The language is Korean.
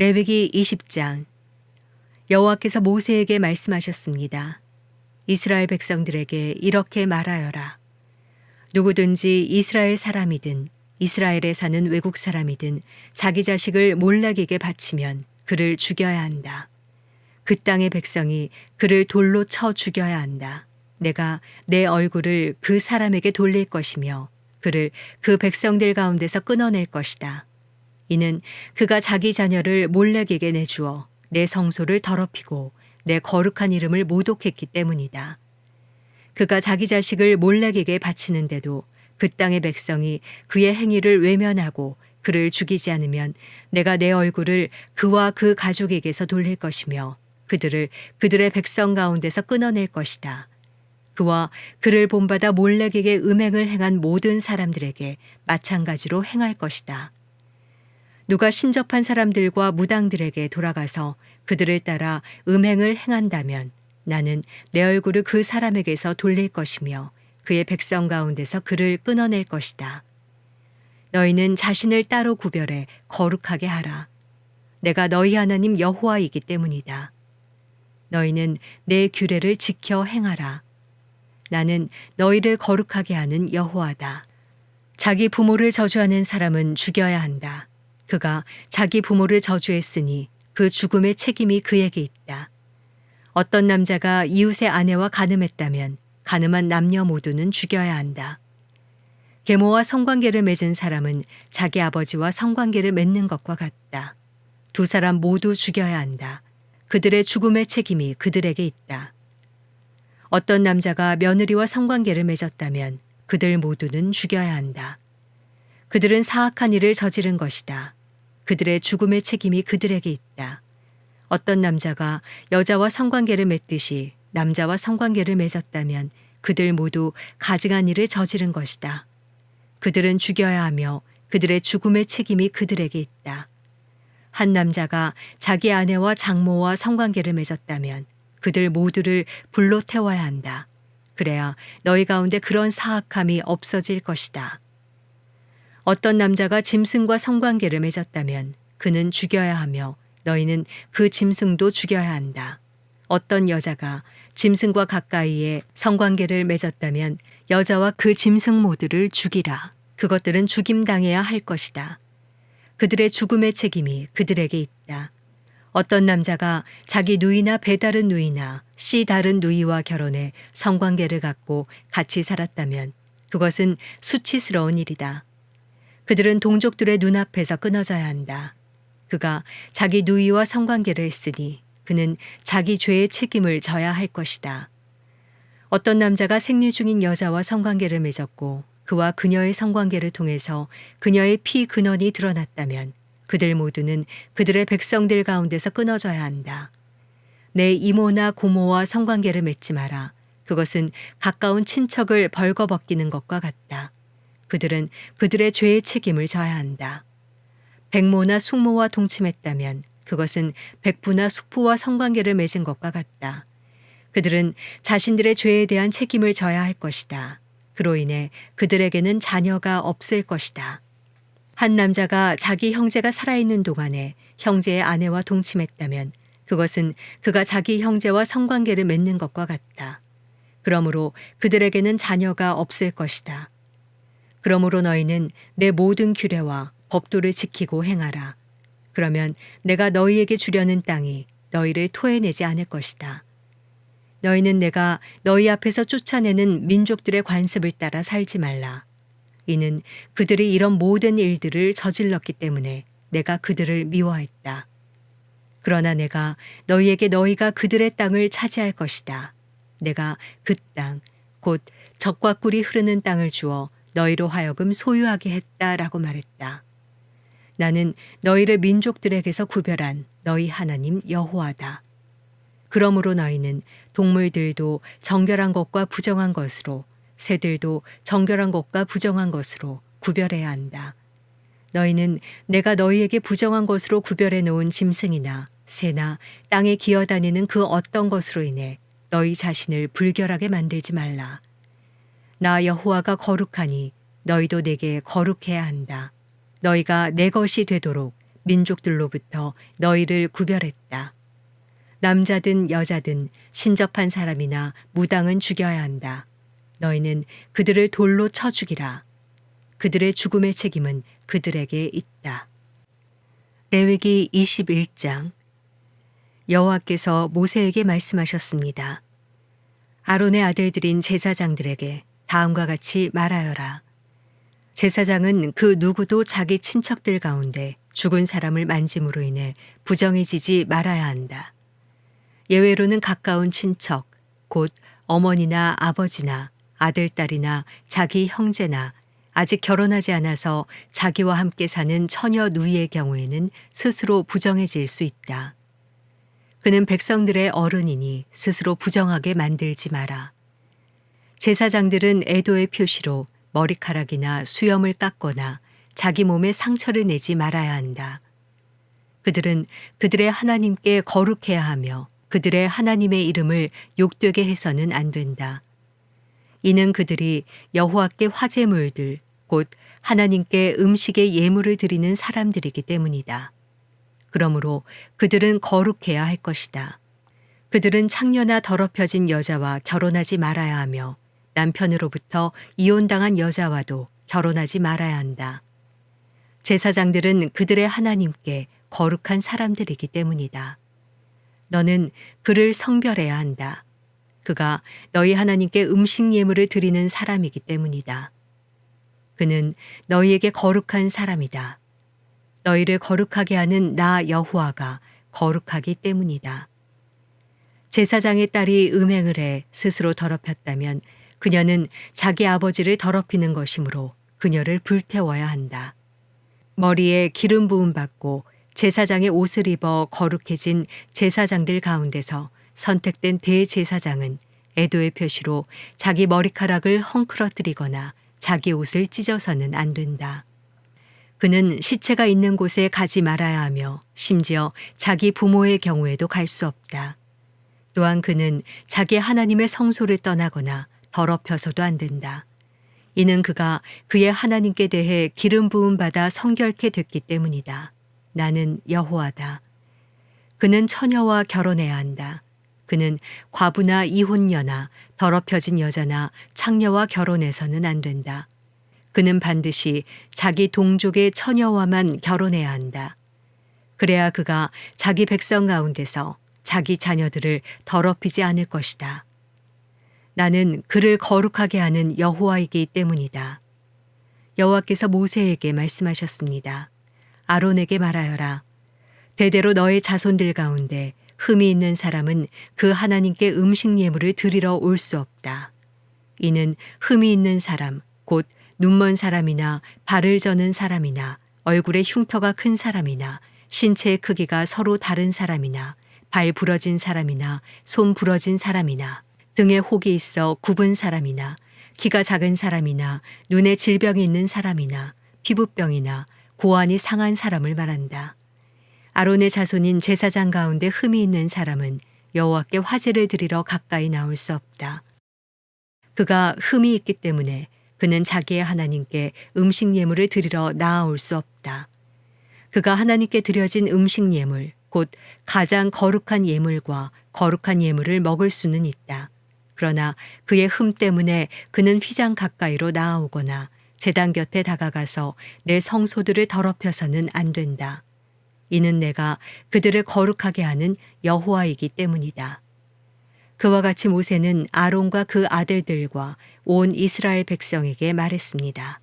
레위기 20장 여호와께서 모세에게 말씀하셨습니다. 이스라엘 백성들에게 이렇게 말하여라. 누구든지 이스라엘 사람이든 이스라엘에 사는 외국 사람이든 자기 자식을 몰락에게 바치면 그를 죽여야 한다. 그 땅의 백성이 그를 돌로 쳐 죽여야 한다. 내가 내 얼굴을 그 사람에게 돌릴 것이며 그를 그 백성들 가운데서 끊어낼 것이다. 이는 그가 자기 자녀를 몰렉에게 내주어 내 성소를 더럽히고 내 거룩한 이름을 모독했기 때문이다. 그가 자기 자식을 몰렉에게 바치는데도 그 땅의 백성이 그의 행위를 외면하고 그를 죽이지 않으면 내가 내 얼굴을 그와 그 가족에게서 돌릴 것이며 그들을 그들의 백성 가운데서 끊어낼 것이다. 그와 그를 본받아 몰렉에게 음행을 행한 모든 사람들에게 마찬가지로 행할 것이다. 누가 신접한 사람들과 무당들에게 돌아가서 그들을 따라 음행을 행한다면 나는 내 얼굴을 그 사람에게서 돌릴 것이며 그의 백성 가운데서 그를 끊어낼 것이다. 너희는 자신을 따로 구별해 거룩하게 하라. 내가 너희 하나님 여호와이기 때문이다. 너희는 내 규례를 지켜 행하라. 나는 너희를 거룩하게 하는 여호와다. 자기 부모를 저주하는 사람은 죽여야 한다. 그가 자기 부모를 저주했으니 그 죽음의 책임이 그에게 있다. 어떤 남자가 이웃의 아내와 간음했다면 간음한 남녀 모두는 죽여야 한다. 계모와 성관계를 맺은 사람은 자기 아버지와 성관계를 맺는 것과 같다. 두 사람 모두 죽여야 한다. 그들의 죽음의 책임이 그들에게 있다. 어떤 남자가 며느리와 성관계를 맺었다면 그들 모두는 죽여야 한다. 그들은 사악한 일을 저지른 것이다. 그들의 죽음의 책임이 그들에게 있다. 어떤 남자가 여자와 성관계를 맺듯이 남자와 성관계를 맺었다면 그들 모두 가증한 일을 저지른 것이다. 그들은 죽여야 하며 그들의 죽음의 책임이 그들에게 있다. 한 남자가 자기 아내와 장모와 성관계를 맺었다면 그들 모두를 불로 태워야 한다. 그래야 너희 가운데 그런 사악함이 없어질 것이다. 어떤 남자가 짐승과 성관계를 맺었다면 그는 죽여야 하며 너희는 그 짐승도 죽여야 한다. 어떤 여자가 짐승과 가까이에 성관계를 맺었다면 여자와 그 짐승 모두를 죽이라. 그것들은 죽임당해야 할 것이다. 그들의 죽음의 책임이 그들에게 있다. 어떤 남자가 자기 누이나 배 다른 누이나 씨 다른 누이와 결혼해 성관계를 갖고 같이 살았다면 그것은 수치스러운 일이다. 그들은 동족들의 눈앞에서 끊어져야 한다. 그가 자기 누이와 성관계를 했으니 그는 자기 죄의 책임을 져야 할 것이다. 어떤 남자가 생리 중인 여자와 성관계를 맺었고 그와 그녀의 성관계를 통해서 그녀의 피 근원이 드러났다면 그들 모두는 그들의 백성들 가운데서 끊어져야 한다. 내 이모나 고모와 성관계를 맺지 마라. 그것은 가까운 친척을 벌거벗기는 것과 같다. 그들은 그들의 죄의 책임을 져야 한다. 백모나 숙모와 동침했다면 그것은 백부나 숙부와 성관계를 맺은 것과 같다. 그들은 자신들의 죄에 대한 책임을 져야 할 것이다. 그로 인해 그들에게는 자녀가 없을 것이다. 한 남자가 자기 형제가 살아있는 동안에 형제의 아내와 동침했다면 그것은 그가 자기 형제와 성관계를 맺는 것과 같다. 그러므로 그들에게는 자녀가 없을 것이다. 그러므로 너희는 내 모든 규례와 법도를 지키고 행하라. 그러면 내가 너희에게 주려는 땅이 너희를 토해내지 않을 것이다. 너희는 내가 너희 앞에서 쫓아내는 민족들의 관습을 따라 살지 말라. 이는 그들이 이런 모든 일들을 저질렀기 때문에 내가 그들을 미워했다. 그러나 내가 너희에게 너희가 그들의 땅을 차지할 것이다. 내가 그 땅, 곧 적과 꿀이 흐르는 땅을 주어 너희로 하여금 소유하게 했다라고 말했다. 나는 너희를 민족들에게서 구별한 너희 하나님 여호와다. 그러므로 너희는 동물들도 정결한 것과 부정한 것으로 새들도 정결한 것과 부정한 것으로 구별해야 한다. 너희는 내가 너희에게 부정한 것으로 구별해 놓은 짐승이나 새나 땅에 기어다니는 그 어떤 것으로 인해 너희 자신을 불결하게 만들지 말라. 나 여호와가 거룩하니 너희도 내게 거룩해야 한다. 너희가 내 것이 되도록 민족들로부터 너희를 구별했다. 남자든 여자든 신접한 사람이나 무당은 죽여야 한다. 너희는 그들을 돌로 쳐 죽이라. 그들의 죽음의 책임은 그들에게 있다. 레위기 21장 여호와께서 모세에게 말씀하셨습니다. 아론의 아들들인 제사장들에게 다음과 같이 말하여라. 제사장은 그 누구도 자기 친척들 가운데 죽은 사람을 만짐으로 인해 부정해지지 말아야 한다. 예외로는 가까운 친척, 곧 어머니나 아버지나 아들, 딸이나 자기 형제나 아직 결혼하지 않아서 자기와 함께 사는 처녀 누이의 경우에는 스스로 부정해질 수 있다. 그는 백성들의 어른이니 스스로 부정하게 만들지 마라. 제사장들은 애도의 표시로 머리카락이나 수염을 깎거나 자기 몸에 상처를 내지 말아야 한다. 그들은 그들의 하나님께 거룩해야 하며 그들의 하나님의 이름을 욕되게 해서는 안 된다. 이는 그들이 여호와께 화제물들 곧 하나님께 음식의 예물을 드리는 사람들이기 때문이다. 그러므로 그들은 거룩해야 할 것이다. 그들은 창녀나 더럽혀진 여자와 결혼하지 말아야 하며 남편으로부터 이혼당한 여자와도 결혼하지 말아야 한다. 제사장들은 그들의 하나님께 거룩한 사람들이기 때문이다. 너는 그를 성별해야 한다. 그가 너희 하나님께 음식 예물을 드리는 사람이기 때문이다. 그는 너희에게 거룩한 사람이다. 너희를 거룩하게 하는 나 여호와가 거룩하기 때문이다. 제사장의 딸이 음행을 해 스스로 더럽혔다면 그녀는 자기 아버지를 더럽히는 것이므로 그녀를 불태워야 한다. 머리에 기름 부음 받고 제사장의 옷을 입어 거룩해진 제사장들 가운데서 선택된 대제사장은 애도의 표시로 자기 머리카락을 헝클어뜨리거나 자기 옷을 찢어서는 안 된다. 그는 시체가 있는 곳에 가지 말아야 하며 심지어 자기 부모의 경우에도 갈 수 없다. 또한 그는 자기 하나님의 성소를 떠나거나 더럽혀서도 안 된다. 이는 그가 그의 하나님께 대해 기름 부음 받아 성결케 됐기 때문이다. 나는 여호와다. 그는 처녀와 결혼해야 한다. 그는 과부나 이혼녀나 더럽혀진 여자나 창녀와 결혼해서는 안 된다. 그는 반드시 자기 동족의 처녀와만 결혼해야 한다. 그래야 그가 자기 백성 가운데서 자기 자녀들을 더럽히지 않을 것이다. 나는 그를 거룩하게 하는 여호와이기 때문이다. 여호와께서 모세에게 말씀하셨습니다. 아론에게 말하여라. 대대로 너의 자손들 가운데 흠이 있는 사람은 그 하나님께 음식 예물을 드리러 올 수 없다. 이는 흠이 있는 사람, 곧 눈먼 사람이나 발을 저는 사람이나 얼굴에 흉터가 큰 사람이나 신체의 크기가 서로 다른 사람이나 발 부러진 사람이나 손 부러진 사람이나 등에 혹이 있어 굽은 사람이나 키가 작은 사람이나 눈에 질병이 있는 사람이나 피부병이나 고환이 상한 사람을 말한다. 아론의 자손인 제사장 가운데 흠이 있는 사람은 여호와께 화제를 드리러 가까이 나올 수 없다. 그가 흠이 있기 때문에 그는 자기의 하나님께 음식 예물을 드리러 나아올 수 없다. 그가 하나님께 드려진 음식 예물, 곧 가장 거룩한 예물과 거룩한 예물을 먹을 수는 있다. 그러나 그의 흠 때문에 그는 휘장 가까이로 나아오거나 재단 곁에 다가가서 내 성소들을 더럽혀서는 안 된다. 이는 내가 그들을 거룩하게 하는 여호와이기 때문이다. 그와 같이 모세는 아론과 그 아들들과 온 이스라엘 백성에게 말했습니다.